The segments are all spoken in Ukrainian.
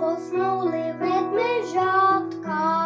поснули ведмежатка.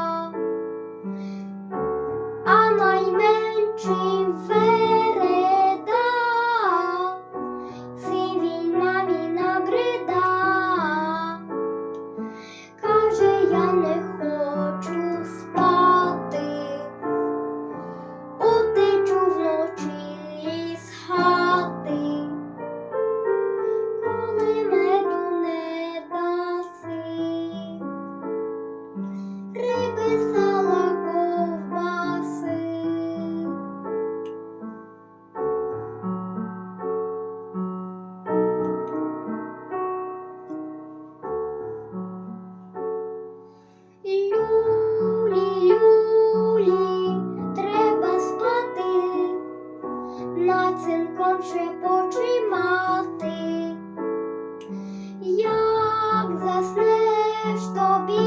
цинком шепочий мати, як заснеш тобі.